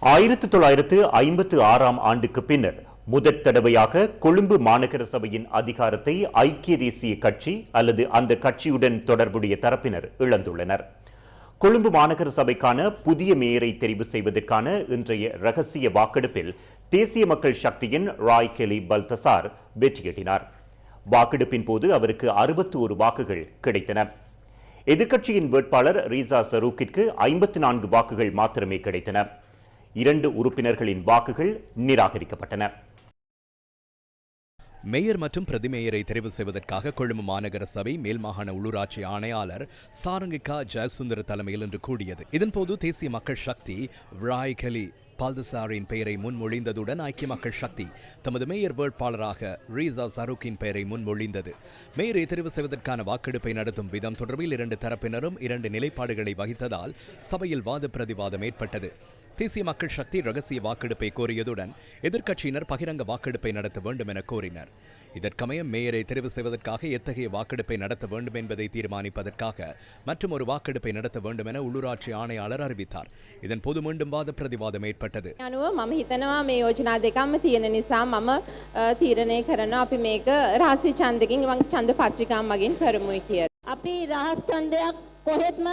ஆயிரத்தி தொள்ளாயிரத்து ஐம்பத்து ஆறாம் ஆண்டுக்கு பின்னர் முதற் தடவையாக கொழும்பு மாநகர சபையின் அதிகாரத்தை ஐக்கிய தேசிய கட்சி அல்லது அந்த கட்சியுடன் தொடர்புடைய தரப்பினர் இழந்துள்ளனர். கொழும்பு மாநகர சபைக்கான புதிய மேயரை தெரிவு செய்வதற்கான இன்றைய ரகசிய வாக்கெடுப்பில் தேசிய மக்கள் சக்தியின் ராய் கெலி பல்தசார் வெற்றியேட்டினார் வாக்கெடுப்பின் போது அவருக்கு அறுபத்தி ஒரு வாக்குகள் கிடைத்தன. எதிர்க்கட்சியின் வேட்பாளர் ரீசா சரூக்கிற்கு ஐம்பத்தி நான்கு வாக்குகள் மாத்திரமே கிடைத்தன. இரண்டு உறுப்பினர்களின் வாக்குகள் நிராகரிக்கப்பட்டன. மேயர் மற்றும் பிரதிமேயரை தெரிவு செய்வதற்காக கொழும்பு மாநகர சபை மேல் மாகாண உள்ளூராட்சி ஆணையாளர் சாரங்கிகா ஜெயசுந்தர் தலைமையில் இன்று கூடியது. இதன்போது தேசிய மக்கள் சக்தி ராய் பால்தசாரின் பெயரை முன்மொழிந்ததுடன் ஐக்கிய மக்கள் சக்தி தமது மேயர் வேட்பாளராக ரீசா சருக்கின் பெயரை முன்மொழிந்தது. மேயரை தெரிவு செய்வதற்கான வாக்கெடுப்பை நடத்தும் விதம் தொடர்பில் இரண்டு தரப்பினரும் இரண்டு நிலைப்பாடுகளை வகித்ததால் சபையில் வாத பிரதிவாதம் ஏற்பட்டது. தேசிய மக்கள் சக்தி ரகசிய வாக்கெடுப்பை கோரியதுடன் எதிர்க்கட்சியினர் பகிரங்க வாக்கெடுப்பை நடத்த வேண்டும் என கோரினர் இதற்கமைய மேயரை தெரிவு செய்வதற்காக எத்தகைய வாக்கெடுப்பை நடத்த வேண்டும் என்பதை தீர்மானிப்பதற்காக மற்றும் ஒரு வாக்கெடுப்பை நடத்த வேண்டும் என உள்ளூராட்சி ஆணையாளர் அறிவித்தார் இதன் போது மீண்டும் வாத பிரதிவாதம் ஏற்பட்டது අනුව මම හිතනවා මේ යෝජනා දෙකම තියෙන නිසා මම අ, තීරණය කරනවා අපි මේක රහසි ඡන්දකින් වන් ඡන්ද පත්‍රිකා මගින් කරමුයි කියලා. අපි රහස් ඡන්දයක් කොහෙත්ම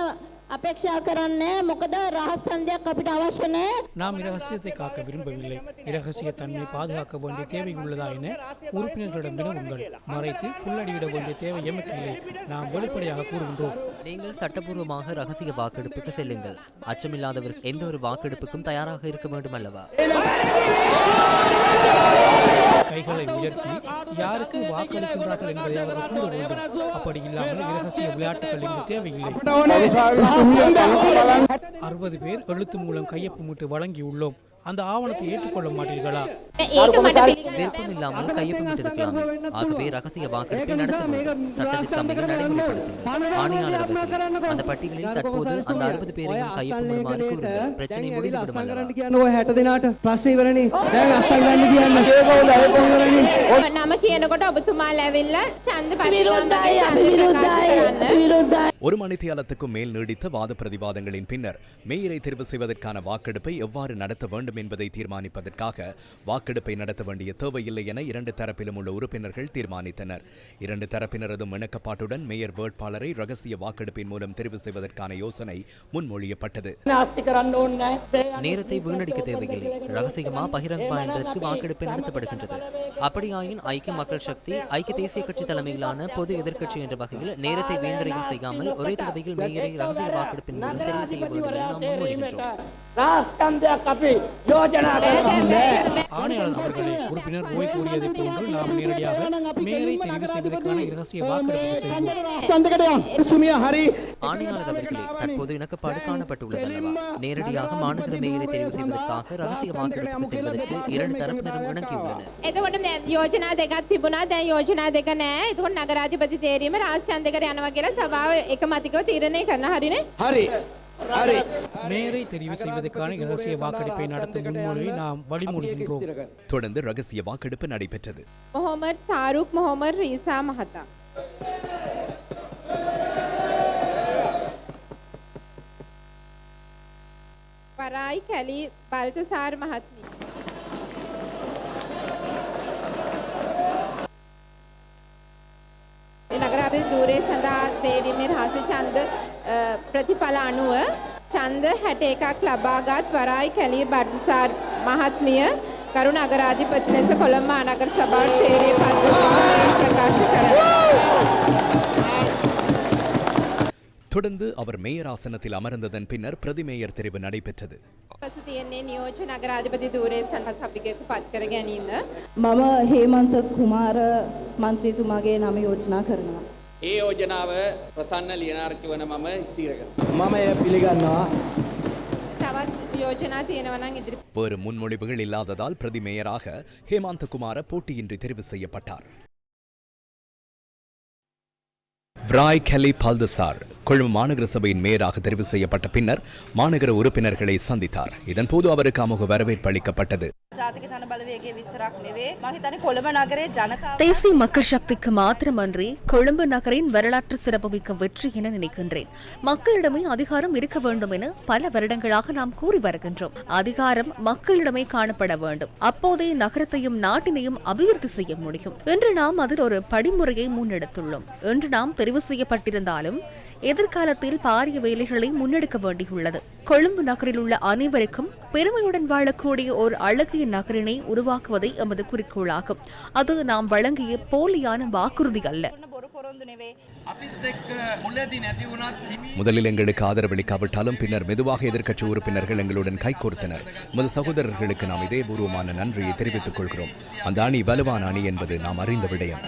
අපේක්ෂා කරන්නේ මොකද රහස් ඡන්දයක් අපිට අවශ්‍ය නැහැ. நாம் இரகசியத்தை காக்க விரும்பவில்லை இரகசிய தன்மை பாதுகாக்க வேண்டிய தேவை உள்ளதா என உறுப்பினர்களிடம் வினவுங்கள் மறைத்து புல்லடியிட வேண்டிய தேவை எமக்கில்லை நாம் வெளிப்படையாக கூறுகின்றோம் நீங்கள் சட்டபூர்வமாக ரகசிய வாக்கெடுப்புக்கு செல்லுங்கள் அச்சமில்லாதவர் எந்த ஒரு வாக்கெடுப்புக்கும் தயாராக இருக்க வேண்டும் அல்லவா கைகளை உயர்த்தி யாருக்கு வாக்களிக்கின்றார்கள் என்பதை அவர்கள் கூற வேண்டும் அப்படி இல்லாமல் இரகசிய விளையாட்டுகள் இங்கு தேவையில்லை. அறுபது பேர் எழுத்து மூலம் கையொப்பமிட்டு வழங்கியுள்ளோம். அந்த ஆவணத்தை ஏற்றுக்கொள்ள மாட்டீர்களா ඒක මට පිළිගන්න விருப்பம் இல்லாமல் கையொப்பமிட்டிருக்கலாமே ஆகவே ரகசிய வாக்கெடுப்பை நடத்துங்கள் சட்டத்திற்கு அமைய நடைமுறைப்படுத்துங்கள் ஆணையாளர் அவர்களே, அந்த பட்டியலில் தற்போது அந்த அறுபது பேரையும் கையொப்பமிடுமாறு கூறுங்கள் பிரச்சனை முடிந்துவிடும் அல்லவா? කියන්න ඔය හැට දෙනාට ප්‍රශ්න ඉවරනේ දැන් අස්සන් ගන්න කියන්න ඒකවල අයකොංගරනේ නම කියනකොට ඔබතුමාලා ඇවිල්ලා ඡන්ද පත්‍රිකා මගින් ඡන්ද ප්‍රකාශ කරන්න. ஒரு மணித்தியாலத்துக்கும் மேல் நீடித்த வாத பிரதிவாதங்களின் பின்னர் மேயரை தெரிவு செய்வதற்கான வாக்கெடுப்பை எவ்வாறு நடத்த வேண்டும் என்பதை தீர்மானிப்பதற்காக வாக்கெடுப்பை நடத்த வேண்டிய தேவையில்லை என இரண்டு தரப்பிலும் உள்ள உறுப்பினர்கள் தீர்மானித்தனர். இரண்டு தரப்பினரதும் இணக்கப்பாட்டுடன் மேயர் வேட்பாளரை ரகசிய வாக்கெடுப்பின் மூலம் தெரிவு செய்வதற்கான யோசனை முன்மொழியப்பட்டது. நேரத்தை வீணடிக்க தேவையில்லை. ரகசியமா பகிரங்கமா என்பதற்கு வாக்கெடுப்பு நடத்தப்படுகின்றது. அப்படியாயின் ஐக்கிய மக்கள் சக்தி ஐக்கிய தேசிய கட்சி தலைமையிலான பொது எதிர்க்கட்சி என்ற வகையில் நேரத்தை வீணரையும் செய்யாமல் ஒரே தடவையில் மேயரை ரகசிய வாக்கெடுப்பின் மூலம் தெரிவு செய்ய வேண்டும் என நாம் முன்மொழிகின்றோம் රහස් ඡන්දයක් අපි යෝජනා කරනවා. ஆணையாளர் அவர்களே உறுப்பினர் ஓய் கூறியதை போன்று நாம் நேரடியாக மேயரை தெரிவு செய்வதற்கான இரகசிய வாக்கெடுப்பு செய்வோம் චන්දකට සුමිය හරි ஆணையாளர் அவர்களே தற்போது இணக்கப்பாடு காணப்பட்டுள்ளது அல்லவா நேரடியாக மாநகர மேயரை தெரிவு செய்வதற்காக ரகசிய வாக்கெடுப்பு செய்வதற்கு இரண்டு தரப்பினரும் இணங்கியுள்ளனர் එතකොට දැන් යෝජනා දෙකක් තිබුණා දැන් යෝජනා දෙක නැහැ. එතකොට නගරාධිපති තේරීම රාජ් ඡන්දකට යනවා කියලා සභාව එකමතිකව තීරණය කරනවා හරිනේ. හරි හරි மேயரை தெரிவு செய்வதற்கான இரகசிய வாக்கெடுப்பை நடத்தும் முன்மொழிவை நாம் வழிமொழிகின்றோம் தொடர்ந்து ரகசிய வாக்கெடுப்பு நடைபெற்றது මොහොමඩ් සාරුක් මොහොමඩ් රීසා මහතා. වරායි කැලි බල්තසාර් මහත්මිය. නගරාභි දූරේ සඳහා තේරීමේ රහස ඡන්ද අ, ප්‍රතිඵල අනුව ඡන්ද 61ක් ලබාගත් වරායි කැලි බඩ්සාර් මහත්මිය කරු නගරාධිපති ලෙස කොළඹ මහනගර සභාවට තේරී පත් වූ ප්‍රකාශ කරනවා. தொடர்ந்து அவர் மேயர் ஆசனத்தில் அமர்ந்ததன் பின்னர் பிரதிமேயர் தெரிவு நடைபெற்றது පසු තියෙන්නේ නියෝජ්‍ය නගරාධිපති ධූරේ සඳහා සභිකයෙකු පත් කර ගැනීම. මම හේමන්ත කුමාර මන්ත්‍රීතුමාගේ නම යෝජනා කරනවා. ඒ යෝජනාව ප්‍රසන්න ලියනාර්කි වන මම ස්තීර කරනවා. මම එය පිළිගන්නවා තවත් යෝජනා තියෙනවා නම් ඉදිරි வேறு முன்மொழிவுகள் இல்லாததால் பிரதிமேயராக ஹேமந்தகுமார போட்டியின்றி தெரிவு செய்யப்பட்டார் விராய் கெலி பல்தசார் கொழும்பு மாநகர சபையின் மேயராக தெரிவு செய்யப்பட்ட பின்னர் மாநகர உறுப்பினர்களை சந்தித்தார். இதன் போது அவருக்கு அமுக வரவேற்பு அளிக்கப்பட்டது. தேசிய மக்கள் சக்திக்கு மாத்திரமன்றி கொழும்பு நகரின் வரலாற்று சிறப்புமிக்க வெற்றி என நினைக்கின்றேன். மக்களிடமே அதிகாரம் இருக்க வேண்டும் என பல வருடங்களாக நாம் கூறி வருகின்றோம். அதிகாரம் மக்களிடமே காணப்பட வேண்டும். அப்போதே நகரத்தையும் நாட்டினையும் அபிவிருத்தி செய்ய முடியும். இன்று நாம் அதில் ஒரு படிமுறையை முன்னெடுத்துள்ளோம். இன்று நாம் தெரிவு செய்யப்பட்டிருந்தாலும் எதிர்காலத்தில் பாரிய வேலைகளை முன்னெடுக்க வேண்டியுள்ளது. கொழும்பு நகரில் உள்ள அனைவருக்கும் பெருமையுடன் வாழக்கூடிய ஒரு அழகிய நகரினை உருவாக்குவதை எமது குறிக்கோளாகும். அது நாம் வழங்கிய போலியான வாக்குறுதி அல்ல. முதலில் எங்களுக்கு ஆதரவளிக்காவிட்டாலும் பின்னர் மெதுவாக எதிர்க்கட்சி உறுப்பினர்கள் எங்களுடன் கைகோர்த்தனர் நமது சகோதரர்களுக்கு நாம் இதே பூர்வமான நன்றியை தெரிவித்துக் கொள்கிறோம். அந்த அணி வலுவான அணி என்பது நாம் அறிந்த விடயம்.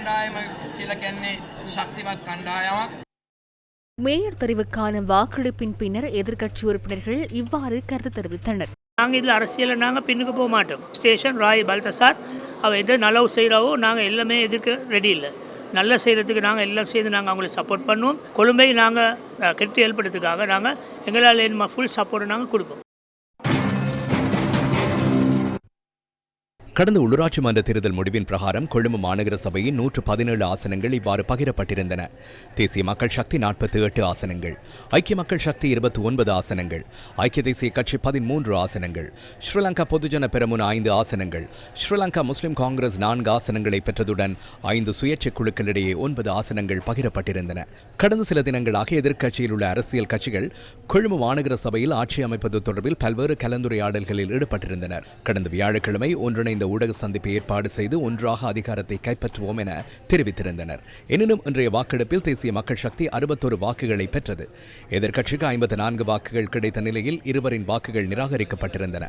மேயர் தெரிவுக்கான வாக்கெடுப்பின் பின்னர் எதிர்க்கட்சி உறுப்பினர்கள் இவ்வாறு கருத்து தெரிவித்தனர். நாங்கள் இதில் அரசியலில் நாங்கள் பின்னுக்கு போக மாட்டோம். ஸ்டேஷன் ராய் பல்தசார் அவள் எதை நல்லவு செய்கிறாவோ நாங்கள் எல்லாமே எதிர்க்க ரெடி இல்லை. நல்ல செய்கிறதுக்கு நாங்கள் எல்லாம் செய்து நாங்கள் அவங்களை சப்போர்ட் பண்ணுவோம். கொழும்பை நாங்கள் கெட்டு ஏற்படுறதுக்காக நாங்கள் எங்களால் ஃபுல் சப்போர்ட் நாங்கள் கொடுப்போம். கடந்த உள்ளூராட்சி மன்ற தேர்தல் முடிவின் பிரகாரம் கொழும்பு மாநகர சபையின் நூற்று பதினேழு ஆசனங்கள் இவ்வாறு பகிரப்பட்டிருந்தன. தேசிய மக்கள் சக்தி நாற்பத்தி எட்டு ஆசனங்கள் ஐக்கிய மக்கள் சக்தி இருபத்தி ஒன்பது ஆசனங்கள் ஐக்கிய தேசிய கட்சி பதிமூன்று ஆசனங்கள் ஸ்ரீலங்கா பொதுஜன பெருமுன் ஐந்து ஆசனங்கள் ஸ்ரீலங்கா முஸ்லிம் காங்கிரஸ் நான்கு ஆசனங்களை பெற்றதுடன் ஐந்து சுயேட்சை குழுக்களிடையே ஒன்பது ஆசனங்கள் பகிரப்பட்டிருந்தன. கடந்த சில தினங்களாக எதிர்க்கட்சியில் உள்ள அரசியல் கட்சிகள் கொழும்பு மாநகர சபையில் ஆட்சி அமைப்பது தொடர்பில் பல்வேறு கலந்துரையாடல்களில் ஈடுபட்டிருந்தனர். கடந்த வியாழக்கிழமை ஒன்றிணைந்த ஊடக சந்திப்பை ஏற்பாடு செய்து ஒன்றாக அதிகாரத்தை கைப்பற்றுவோம் என தெரிவித்திருந்தனர். எனினும் இன்றைய வாக்கெடுப்பில் தேசிய மக்கள் சக்தி அறுபத்தொரு வாக்குகளை பெற்றது. எதிர்க்கட்சிக்கு ஐம்பத்தி நான்கு வாக்குகள் கிடைத்த நிலையில் இருவரின் வாக்குகள் நிராகரிக்கப்பட்டிருந்தன.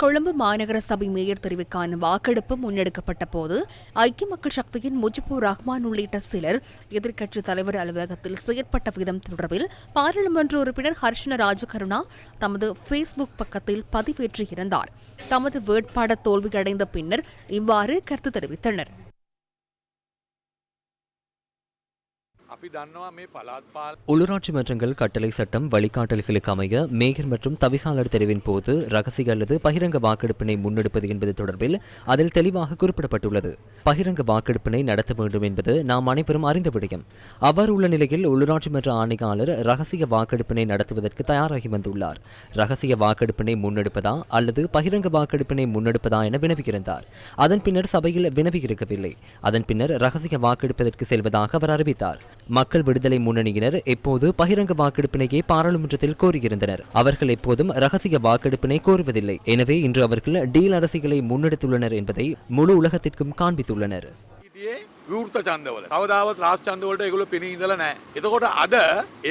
கொழும்பு மாநகர சபை மேயர் தெரிவுக்கான வாக்கெடுப்பு முன்னெடுக்கப்பட்ட போது ஐக்கிய மக்கள் சக்தியின் முஜிபுர் ரஹ்மான் உள்ளிட்ட சிலர் எதிர்க்கட்சித் தலைவர் அலுவலகத்தில் செயற்பட்ட விதம் தொடர்பில் பாராளுமன்ற உறுப்பினர் ஹர்ஷன ராஜகருணா தமது ஃபேஸ்புக் பக்கத்தில் பதிவேற்றியிருந்தார். தமது வேட்பாளர் தோல்வியடைந்த பின்னர் இவ்வாறு கருத்து தெரிவித்தனர். உள்ளூராட்சி மன்றங்கள் கட்டளை சட்டம் வழிகாட்டல்களுக்கு அமைய மேயர் மற்றும் தவிசாளர் தெரிவின் போது ரகசிய அல்லது பகிரங்க வாக்கெடுப்பினை முன்னெடுப்பது என்பது தொடர்பில் அதில் தெளிவாக குறிப்பிடப்பட்டுள்ளது. பகிரங்க வாக்கெடுப்பினை நடத்த வேண்டும் என்பது நாம் அனைவரும் அறிந்த விடயம். அவ்வாறு உள்ள நிலையில் உள்ளூராட்சி மன்ற ஆணையாளர் ரகசிய வாக்கெடுப்பினை நடத்துவதற்கு தயாராகி வந்துள்ளார். ரகசிய வாக்கெடுப்பினை முன்னெடுப்பதா அல்லது பகிரங்க வாக்கெடுப்பினை முன்னெடுப்பதா என வினவியிருந்தார். அதன் பின்னர் சபையில் வினவியிருக்கவில்லை. அதன் பின்னர் ரகசிய வாக்கெடுப்பதற்கு செல்வதாக அவர் அறிவித்தார். மக்கள் விடுதலை முன்னணியினர் எப்போது பகிரங்க வாக்கெடுப்பினையே பாராளுமன்றத்தில் கோரியிருந்தனர் அவர்கள் எப்போதும் ரகசிய வாக்கெடுப்பினை கோருவதில்லை எனவே இன்று அவர்கள் டீல் அரசியலை முன்னெடுத்துள்ளனர் என்பதை முழு உலகத்திற்கும் காண்பித்துள்ளனர் විවෘත චන්දවල කවදාවත් රාස් චන්දවලට ඒගොල්ලෝ පෙනී ඉඳලා නැහැ. එතකොට අද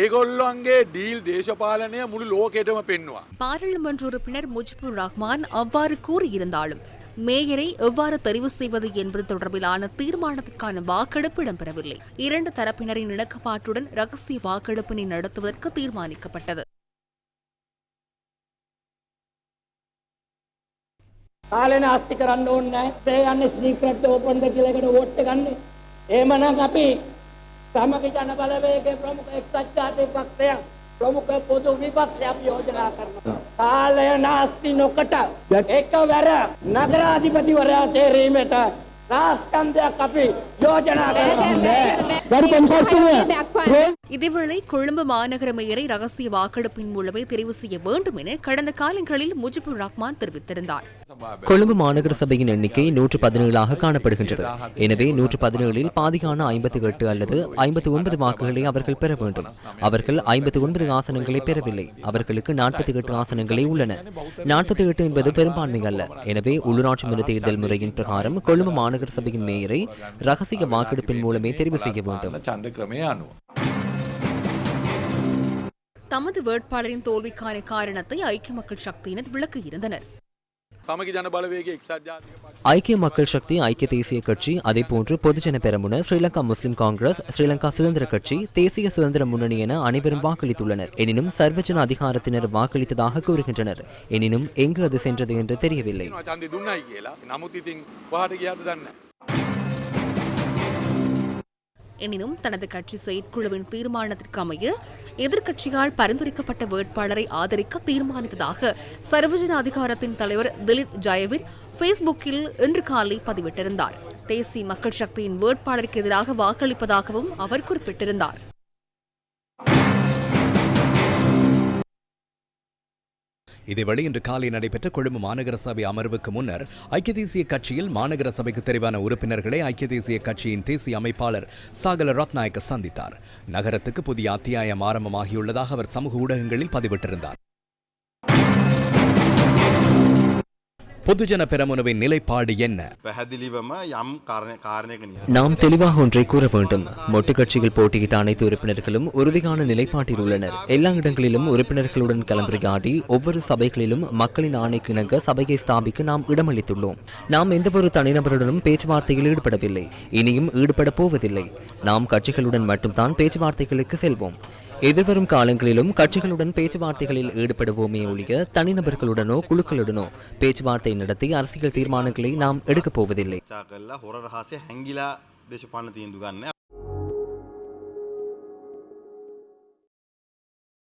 ඒගොල්ලන්ගේ ඩීල් දේශපාලනය මුළු ලෝකෙටම පෙන්නවා. பாராளுமன்ற உறுப்பினர் முஜிபுர் ரஹ்மான் அவ்வாறு கூறியிருந்தாலும் மேயரை எவ்வாறு தெரிவு செய்வது என்பது தொடர்பிலான தீர்மானத்திற்கான வாக்கெடுப்பு இடம்பெறவில்லை இரண்டு தரப்பினரின் இணக்கப்பாட்டுடன் ரகசிய வாக்கெடுப்பினை நடத்துவதற்கு தீர்மானிக்கப்பட்டது කාලෙන අස්ති කරන්න ඕන්න ඒ යන්න ස්නීකරට ඕපන්ද කියලකට ඕට්ට ගන්න ඒමනම් අපි සමග ජන බලවේගේ ප්‍රමුඛ එක්සත් ජාතික පක්ෂය ප්‍රමුඛ පොදු විපක්ෂයක් යෝජනා කරනවා. කාලය නාස්ති නොකට. එකවර නගරාධිපතිවරයා තේරීමට இதேவேளை கொழும்பு மாநகர மேயரை ரகசிய வாக்கெடுப்பின் மூலமே தெரிவு செய்ய வேண்டும் என கடந்த காலங்களில் முஜிபுர் ரஹ்மான் தெரிவித்திருந்தார். கொழும்பு மாநகர சபையின் எண்ணிக்கை நூற்று பதினேழாக காணப்படுகின்றது. எனவே நூற்று பதினேழில் பாதியான ஐம்பத்தி எட்டு அல்லது ஐம்பத்தி ஒன்பது வாக்குகளை அவர்கள் பெற வேண்டும். அவர்கள் ஐம்பத்தி ஒன்பது ஆசனங்களை பெறவில்லை. அவர்களுக்கு நாற்பத்தி எட்டு ஆசனங்களே உள்ளன. நாற்பத்தி எட்டு என்பது பெரும்பான்மை அல்ல. எனவே உள்ளூராட்சி மன்ற தேர்தல் முறையின் பிரகாரம் கொழும்பு மாநகர மாநகர சபையின் மேயரை ரகசிய வாக்கெடுப்பின் மூலமே தெரிவு செய்ய வேண்டும். தமது வேட்பாளரின் தோல்விக்கான காரணத்தை ஐக்கிய மக்கள் சக்தியினர் விளக்க இருந்தனர் ஐக்கிய மக்கள் சக்தி ஐக்கிய தேசிய கட்சி அதே போன்று பொதுஜன பெரமுன ஸ்ரீலங்கா முஸ்லிம் காங்கிரஸ் ஸ்ரீலங்கா சுதந்திர கட்சி தேசிய சுதந்திர முன்னணி என அனைவரும் வாக்களித்துள்ளனர். எனினும் சர்வஜன அதிகாரத்தினர் வாக்களித்ததாக கூறுகின்றனர். எனினும் எங்கு அது சென்றது என்று தெரியவில்லை. எனினும் தனது கட்சி செயற்குழுவின் தீர்மானத்திற்கு அமைய எதிர்க்கட்சியால் பரிந்துரைக்கப்பட்ட வேட்பாளரை ஆதரிக்க தீர்மானித்ததாக சர்வஜன அதிகாரத்தின் தலைவர் திலீப் ஜெயவீர் ஃபேஸ்புக்கில் இன்று காலை பதிவிட்டிருந்தார். தேசிய மக்கள் சக்தியின் வேட்பாளருக்கு எதிராக வாக்களிப்பதாகவும் அவர் குறிப்பிட்டிருந்தார். இதேவேளை இன்று காலை நடைபெற்ற கொழும்பு மாநகர சபை அமர்வுக்கு முன்னர் ஐக்கிய தேசிய கட்சியில் மாநகர சபைக்கு தெரிவான உறுப்பினர்களை ஐக்கிய தேசிய கட்சியின் தேசிய அமைப்பாளர் சாகல ரத்நாயக்க சந்தித்தார். நகரத்துக்கு புதிய அத்தியாயம் ஆரம்பமாகியுள்ளதாக அவர் சமூக ஊடகங்களில் பதிவிட்டிருந்தார். பொதுஜன பெரமுனவின் நிலைப்பாடு என்ன? நாம் தெளிவாக ஒன்றை கூற வேண்டும். மொட்டு கட்சிகள் போட்டியிட்ட அனைத்து உறுப்பினர்களும் உறுதியான நிலைப்பாட்டில் உள்ளனர். எல்லா இடங்களிலும் உறுப்பினர்களுடன் கலந்துரையாடி ஒவ்வொரு சபைகளிலும் மக்களின் ஆணைக்கு இணங்க சபையை ஸ்தாபிக்க நாம் இடமளித்துள்ளோம். நாம் எந்தவொரு தனிநபருடனும் பேச்சுவார்த்தையில் ஈடுபடவில்லை. இனியும் ஈடுபட போவதில்லை. நாம் கட்சிகளுடன் மட்டும்தான் பேச்சுவார்த்தைகளுக்கு செல்வோம். எதிர்வரும் காலங்களிலும் கட்சிகளுடன் பேச்சுவார்த்தைகளில் ஈடுபடுவோமே ஒழிய தனிநபர்களுடனோ குழுக்களுடனோ பேச்சுவார்த்தை நடத்தி அரசியல் தீர்மானங்களை நாம் எடுக்கப் போவதில்லை.